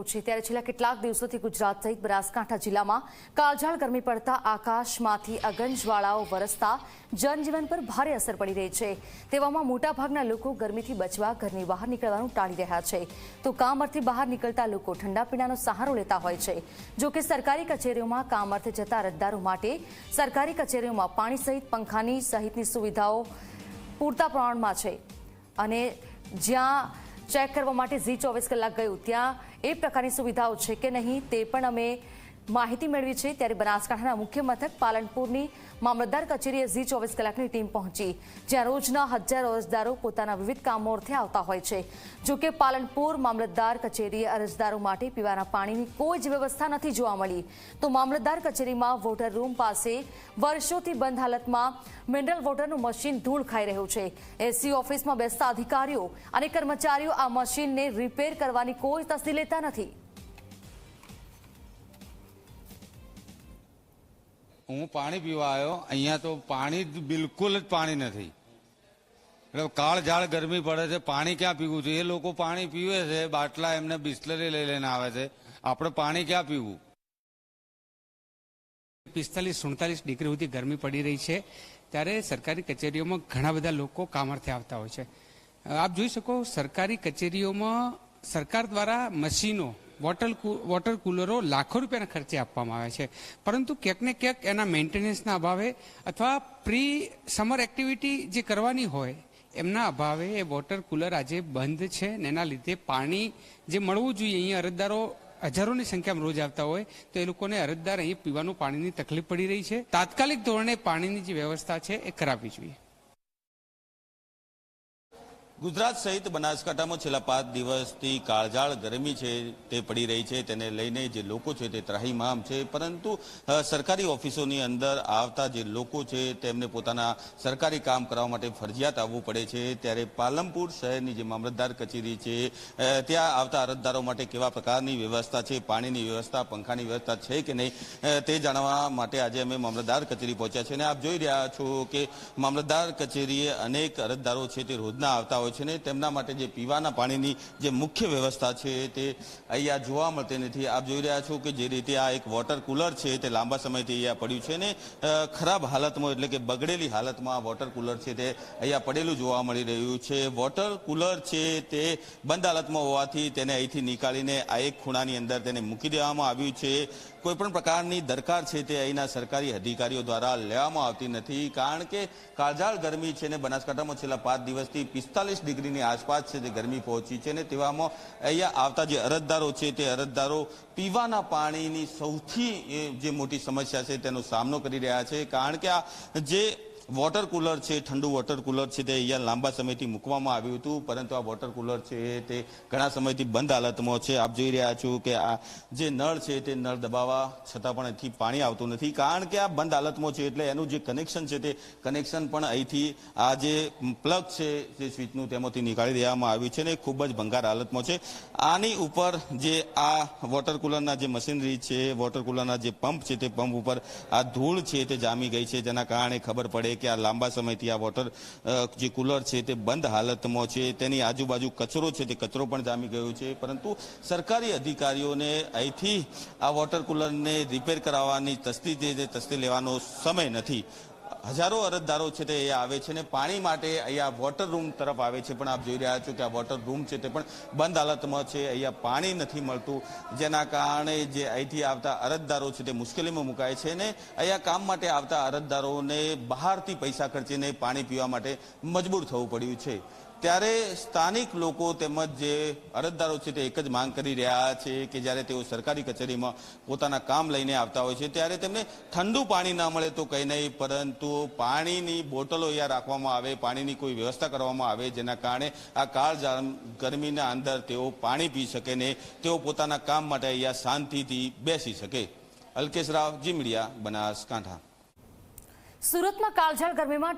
રહ્યો છે. ત્યારે છેલ્લા કેટલાક દિવસોથી ગુજરાત સહિત બનાસકાંઠા જિલ્લામાં કાળઝાળ ગરમી પડતા આકાશમાંથી અગનજવાળાઓ વરસતા જનજીવન પર ભારે અસર પડી રહી છે. તેવામાં મોટાભાગના લોકો ગરમીથી બચવા ઘરની બહાર નીકળવાનું ટાળી રહ્યા છે. તો કામ અર્થે બહાર નીકળતા લોકો ઠંડા પીણાનો સહારો લેતા હોય છે. જો કે સરકારી કચેરીઓમાં કામ અર્થે જતા રદ્દારો માટે સરકારી કચેરીઓમાં પાણી સહિત પંખાની સહિતની સુવિધાઓ પૂરતા પ્રમાણમાં છે. અને જ્યાં ચેક કરવા માટે ઝી ચોવીસ કલાક ગયું. ત્યાં એ પ્રકારની સુવિધાઓ છે કે નહીં તે પણ અમે માહિતી મેળવી છે ત્યારે બનાસકાંઠાના મુખ્ય મથક પાલનપુરની મામલતદાર કચેરીએ ઝી ચોવીસ કલાકની ટીમ પહોંચી, જ્યાં રોજના હજારો અરજદારો પોતાના વિવિધ કામો અર્થે આવતા હોય છે. જોકે પાલનપુર મામલતદાર કચેરીએ અરજદારો માટે પીવાના પાણીની કોઈ જ વ્યવસ્થા નથી જોવા મળી. તો મામલતદાર કચેરીમાં વોટર રૂમ પાસે વર્ષોથી બંધ હાલતમાં મિનરલ વોટરનું મશીન ધૂળ ખાઈ રહ્યું છે. એસી ઓફિસમાં બેસતા અધિકારીઓ અને કર્મચારીઓ આ મશીનને રિપેર કરવાની કોઈ તસ્દી લેતા નથી. હું પાણી પીવા આવ્યો, અહીંયા તો પાણી બિલકુલ જ પાણી નથી. એટલે કાળઝાળ ગરમી પડે છે, પાણી ક્યાં પીવું છે? એ લોકો પાણી પીવે છે, બાટલા એમને બિસ્લરી લઈ લઈને આવે છે. આપણે પાણી ક્યાં પીવું? પિસ્તાલીસ, સુડતાલીસ ડિગ્રી સુધી ગરમી પડી રહી છે. ત્યારે સરકારી કચેરીઓમાં ઘણા બધા લોકો કામરથી આવતા હોય છે. આપ જોઈ શકો, સરકારી કચેરીઓમાં સરકાર દ્વારા મશીનો વોટર વોટર કુલરો લાખો રૂપિયાના ખર્ચે આપવામાં આવે છે. પરંતુ ક્યાંક ને ક્યાંક એના મેન્ટેનન્સના અભાવે અથવા પ્રી સમર એક્ટિવિટી જે કરવાની હોય, એમના અભાવે એ વોટર કુલર આજે બંધ છે ને એના લીધે પાણી જે મળવું જોઈએ, અહીંયા અરજદારો હજારોની સંખ્યામાં રોજ આવતા હોય, તો એ લોકોને અરજદાર અહીં પીવાનું પાણીની તકલીફ પડી રહી છે. તાત્કાલિક ધોરણે પાણીની જે વ્યવસ્થા છે એ કરાવવી જોઈએ. ગુજરાત સહિત બનાસકાંઠામાં છેલ્લા પાંચ દિવસથી કાળજાળ ગરમી છે, તે પડી રહી છે. તેને લઈને જે લોકો છે તે ત્રાહીમામ છે. પરંતુ સરકારી ઓફિસોની અંદર આવતા જે લોકો છે, તેમને પોતાના સરકારી કામ કરવા માટે ફરજિયાત આવવું પડે છે. ત્યારે પાલમપુર શહેરની જે મામલતદાર કચેરી છે ત્યાં આવતા અરજદારો માટે કેવા પ્રકારની વ્યવસ્થા છે? પાણીની વ્યવસ્થા, પંખાની વ્યવસ્થા છે કે નહીં? તે જાણવા માટે આજે અમે મામલતદાર કચેરી પહોંચ્યા છે. અને આપ જોઈ રહ્યા છો કે મામલતદાર કચેરીએ અનેક અરજદારો છે તે રોજના આવતા હોય છે ને, તેમના માટે જે પીવાના પાણીની જે મુખ્ય વ્યવસ્થા છે તે અહીંયા જોવા મળતી નથી. આપ જોઈ રહ્યા છો કે જે રીતે આ એક વોટર કુલર છે તે લાંબા સમયથી અહીંયા પડ્યું છે ને ખરાબ હાલતમાં એટલે કે બગડેલી હાલતમાં આ વોટર કુલર છે તે અહીંયા પડેલું જોવા મળી રહ્યું છે. વોટર કુલર છે તે બંધ હાલતમાં હોવાથી તેને અહીંથી નીકાળીને આ એક ખૂણાની અંદર તેને મૂકી દેવામાં આવ્યું છે. કોઈ પણ પ્રકારની દરકાર છે તે અહીંના સરકારી અધિકારીઓ દ્વારા લેવામાં આવતી નથી, કારણ કે કાળઝાળ ગરમી છે ને બનાસકાંઠામાં છેલ્લા પાંચ દિવસથી પિસ્તાલીસ ડિગ્રીની આસપાસ છે તે ગરમી પહોંચી છે ને તેવામાં અહીંયા આવતા જે અરજદારો છે તે અરજદારો પીવાના પાણીની સૌથી જે મોટી સમસ્યા છે તેનો સામનો કરી રહ્યા છે, કારણ કે આ જે વોટર કુલર છે, ઠંડુ વોટર કુલર છે, તે અહીંયા લાંબા સમયથી મૂકવામાં આવ્યું હતું, પરંતુ આ વોટર કુલર છે તે ઘણા સમયથી બંધ હાલતમાં છે. આપ જોઈ રહ્યા છો કે આ જે નળ છે તે નળ દબાવવા છતાં પણ અહીંથી પાણી આવતું નથી. કારણ કે આ બંધ હાલતમાં છે એટલે એનું જે કનેક્શન છે તે કનેક્શન પણ અહીંથી આ જે પ્લગ છે જે સ્વિચનું તેમાંથી નીકાળી દેવામાં આવ્યું છે ને ખૂબ જ ભંગાર હાલતમાં છે. આની ઉપર જે આ વોટર કુલરના જે મશીનરી છે વોટર કુલરના જે પંપ છે તે પંપ ઉપર આ ધૂળ છે તે જામી ગઈ છે, જેના કારણે ખબર પડે કે આ લાંબા સમયથી આ વોટર જે કુલર છે તે બંધ હાલતમાં છે, તેની આજુબાજુ કચરો છે તે કચરો પણ જામી ગયો છે. પરંતુ સરકારી અધિકારીઓને અહીંથી આ વોટર કુલરને રિપેર કરાવવાની તસ્દી જે તસ્તી લેવાનો સમય નથી. હજારો અરજદારો છે તે અહીંયા આવે છે ને પાણી માટે અહીંયા વોટર રૂમ તરફ આવે છે. પણ આપ જોઈ રહ્યા છો કે આ વોટર રૂમ છે તે પણ બંધ હાલતમાં છે. અહીંયા પાણી નથી મળતું. જેના કારણે જે અહીંથી આવતા અરજદારો છે તે મુશ્કેલીમાં મુકાય છે ને અહીંયા કામ માટે આવતા અરજદારોને બહારથી પૈસા ખર્ચીને પાણી પીવા માટે મજબૂર થવું પડ્યું છે. ત્યારે સ્થાનિક લોકો તેમજ જે અરજદારો છે તે એક જ માંગ કરી રહ્યા છે કે જ્યારે તેઓ સરકારી કચેરીમાં પોતાના કામ લઈને આવતા હોય છે, ત્યારે તેમને ઠંડુ પાણી ના મળે તો કંઈ નહીં, પરંતુ પાણીની બોટલો અહીંયા રાખવામાં આવે, પાણીની કોઈ વ્યવસ્થા કરવામાં આવે, જેના કારણે આ કાળ ગરમીના અંદર તેઓ પાણી પી શકે ને તેઓ પોતાના કામ માટે અહીંયા શાંતિથી બેસી શકે. અલ્કેશ રાવ, જી મીડિયા બનાસકાંઠા સુરતમાં કાળઝાળ ગરમીમાં